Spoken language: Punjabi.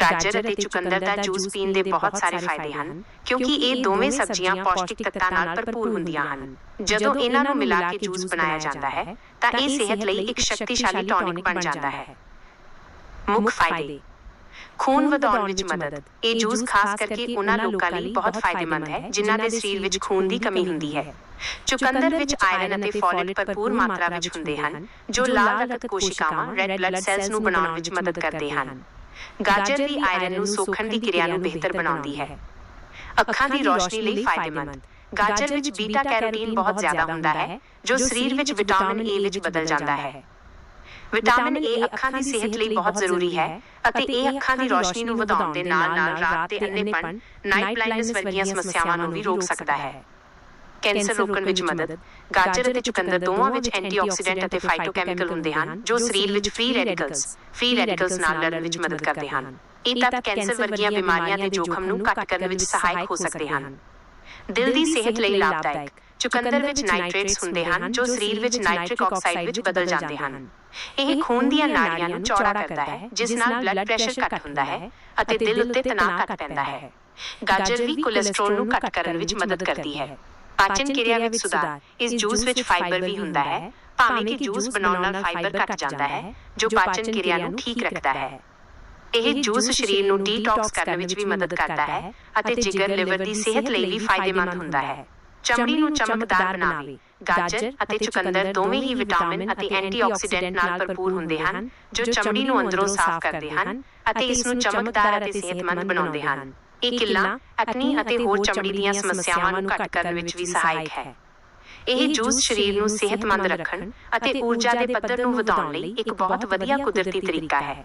ਗਾਜਰ ਅਤੇ ਚੁਕੰਦਰ ਦਾ ਜੂਸ ਪੀਣ ਦੇ ਬਹੁਤ ਸਾਰੇ ਫਾਇਦੇ ਹਨ ਕਿਉਂਕਿ ਇਹ ਦੋਵੇਂ ਸਬਜ਼ੀਆਂ ਪੌਸ਼ਟਿਕ ਤੱਤਾਂ ਨਾਲ ਭਰਪੂਰ ਹੁੰਦੀਆਂ ਹਨ। ਜਦੋਂ ਇਹਨਾਂ ਨੂੰ ਮਿਲਾ ਕੇ ਜੂਸ ਬਣਾਇਆ ਜਾਂਦਾ ਹੈ ਤਾਂ ਇਹ ਸਿਹਤ ਲਈ ਇੱਕ ਸ਼ਕਤੀਸ਼ਾਲੀ ਟੌਨਿਕ ਬਣ ਜਾਂਦਾ ਹੈ। ਮੁੱਖ ਫਾਇਦੇ ਖੂਨ ਵਧਾਉਣ ਵਿੱਚ ਮਦਦ। ਇਹ ਜੂਸ ਖਾਸ ਕਰਕੇ ਉਹਨਾਂ ਲੋਕਾਂ ਲਈ ਬਹੁਤ ਫਾਇਦੇਮੰਦ ਹੈ ਜਿਨ੍ਹਾਂ ਦੇ ਸਰੀਰ ਵਿੱਚ ਖੂਨ ਦੀ ਕਮੀ ਹੁੰਦੀ ਹੈ ਚੁਕੰਦਰ ਵਿੱਚ ਆਇਰਨ ਅਤੇ ਫੋਲੇਟ ਭਰਪੂਰ ਮਾਤਰਾ ਵਿੱਚ ਹੁੰਦੇ ਹਨ ਜੋ ਲਾਲ ਰਕਤ ਕੋਸ਼ਿਕਾਵਾਂ ਰੈੱਡ ਬਲੱਡ ਸੈਲਸ ਨੂੰ ਬਣਾਉਣ ਵਿੱਚ ਮਦਦ ਕਰਦੇ ਹਨ ਗਾਜਰ ਵੀ ਆਇਰਨ ਨੂੰ ਸੋਖਣ ਦੀ ਕਿਰਿਆ ਨੂੰ ਬਿਹਤਰ ਬਣਾਉਂਦੀ ਹੈ। ਅੱਖਾਂ ਦੀ ਰੋਸ਼ਨੀ ਲਈ ਫਾਇਦੇਮੰਦ। ਗਾਜਰ ਵਿੱਚ ਬੀਟਾ ਕੈਰੋਟੀਨ ਬਹੁਤ ਜ਼ਿਆਦਾ ਹੁੰਦਾ ਹੈ ਜੋ ਸਰੀਰ ਵਿੱਚ ਵਿਟਾਮਿਨ ਏ ਵਿੱਚ ਬਦਲ ਜਾਂਦਾ ਹੈ। ਵਿਟਾਮਿਨ ਏ ਅੱਖਾਂ ਦੀ ਸਿਹਤ ਲਈ ਬਹੁਤ ਜ਼ਰੂਰੀ ਹੈ ਅਤੇ ਇਹ ਅੱਖਾਂ ਦੀ ਰੋਸ਼ਨੀ ਨੂੰ ਵਧਾਉਣ ਦੇ ਨਾਲ-ਨਾਲ ਰਾਤ ਦੇ ਅੰਨੇਪਣ ਨਾਈਟ ਬਲਾਈਂਡਨੈਸ ਵਰਗੀਆਂ ਸਮੱਸਿਆਵਾਂ ਨੂੰ ਵੀ ਰੋਕ ਸਕਦਾ ਹੈ। ਕੈਂਸਰ ਰੋਕਣ ਵਿੱਚ ਮਦਦ। ਗਾਜਰ ਅਤੇ ਚੁਕੰਦਰ ਦੋਵਾਂ ਵਿੱਚ ਐਂਟੀਆਕਸੀਡੈਂਟ ਅਤੇ ਫਾਈਟੋਕੈਮੀਕਲ ਹੁੰਦੇ ਹਨ ਜੋ ਸਰੀਰ ਵਿੱਚ ਫ੍ਰੀ ਰੈਡੀਕਲਸ ਫ੍ਰੀ ਰੈਡੀਕਲਸ ਨਾਲ ਲੜਨ ਵਿੱਚ ਮਦਦ ਕਰਦੇ ਹਨ। ਇਹ ਤੱਤ ਕੈਂਸਰ ਵਰਗੀਆਂ ਬਿਮਾਰੀਆਂ ਦੇ ਜੋਖਮ ਨੂੰ ਘੱਟ ਕਰਨ ਵਿੱਚ ਸਹਾਇਕ ਹੋ ਸਕਦੇ ਹਨ। ਦਿਲ ਦੀ ਸਿਹਤ ਲਈ ਲਾਭਦਾਇਕ ਚੁਕੰਦਰ ਵਿੱਚ ਨਾਈਟ੍ਰੇਟਸ ਹੁੰਦੇ ਹਨ ਜੋ ਸਰੀਰ ਵਿੱਚ ਨਾਈਟ੍ਰਿਕ ਆਕਸਾਈਡ ਵਿੱਚ ਬਦਲ ਜਾਂਦੇ ਹਨ। ਇਹ ਖੂਨ ਦੀਆਂ ਨਾੜੀਆਂ ਨੂੰ ਚੌੜਾ ਕਰਦਾ ਹੈ ਜਿਸ ਨਾਲ ਬਲੱਡ ਪ੍ਰੈਸ਼ਰ ਘੱਟ ਹੁੰਦਾ ਹੈ ਅਤੇ ਦਿਲ ਉੱਤੇ ਤਣਾਅ ਘੱਟ ਪੈਂਦਾ ਹੈ ਗਾਜਰ ਵੀ ਕੋਲੇਸਟ੍ਰੋਲ ਨੂੰ ਘੱਟ ਕਰਨ ਵਿੱਚ ਮਦਦ ਕਰਦੀ ਹੈ। ਪਾਚਨ ਕਿਰਿਆ ਵਿੱਚ ਸੁਧਾਰ। ਇਸ ਜੂਸ ਵਿੱਚ ਫਾਈਬਰ ਵੀ ਹੁੰਦਾ ਹੈ। ਭਾਵੇਂ ਕਿ ਜੂਸ ਬਣਾਉਣ ਨਾਲ ਫਾਈਬਰ ਘੱਟ ਜਾਂਦਾ ਹੈ। ਜੋ ਪਾਚਨ ਕਿਰਿਆ ਨੂੰ ਠੀਕ ਰੱਖਦਾ ਹੈ। ਇਹ ਜੂਸ ਸਰੀਰ ਨੂੰ ਡੀਟੌਕਸ ਕਰਨ ਵਿੱਚ ਵੀ ਮਦਦ ਕਰਦਾ ਹੈ ਅਤੇ ਜਿਗਰ ਲਿਵਰ ਦੀ ਸਿਹਤ ਲਈ ਵੀ ਫਾਇਦੇਮੰਦ ਹੁੰਦਾ ਹੈ। ਚਮੜੀ ਨੂੰ ਚਮਕਦਾਰ ਬਣਾਵੇ। ਗਾਜਰ ਅਤੇ ਚੁਕੰਦਰ ਦੋਵੇਂ ਹੀ ਵਿਟਾਮਿਨ ਅਤੇ ਐਂਟੀਆਕਸੀਡੈਂਟ ਨਾਲ ਭਰਪੂਰ ਹੁੰਦੇ ਹਨ ਜੋ ਚਮੜੀ ਨੂੰ ਅੰਦਰੋਂ ਸਾਫ਼ ਕਰਦੇ ਹਨ ਅਤੇ ਇਸ ਨੂੰ ਚਮਕਦਾਰ ਅਤੇ ਸਿਹਤਮੰਦ ਬਣਾਉਂਦੇ ਹਨ ਇਹ ਕਿੱਲਾ ਐਕਨੀ ਅਤੇ ਹੋਰ ਚਮੜੀ ਦੀਆਂ ਸਮੱਸਿਆਵਾਂ ਨੂੰ ਘੱਟ ਕਰਨ ਵਿੱਚ ਵੀ ਸਹਾਇਕ ਹੈ। ਇਹ ਜੂਸ ਸਰੀਰ ਨੂੰ ਸਿਹਤਮੰਦ ਰੱਖਣ ਅਤੇ ਊਰਜਾ ਦੇ ਪੱਧਰ ਨੂੰ ਵਧਾਉਣ ਲਈ ਇੱਕ ਬਹੁਤ ਵਧੀਆ ਕੁਦਰਤੀ ਤਰੀਕਾ ਹੈ।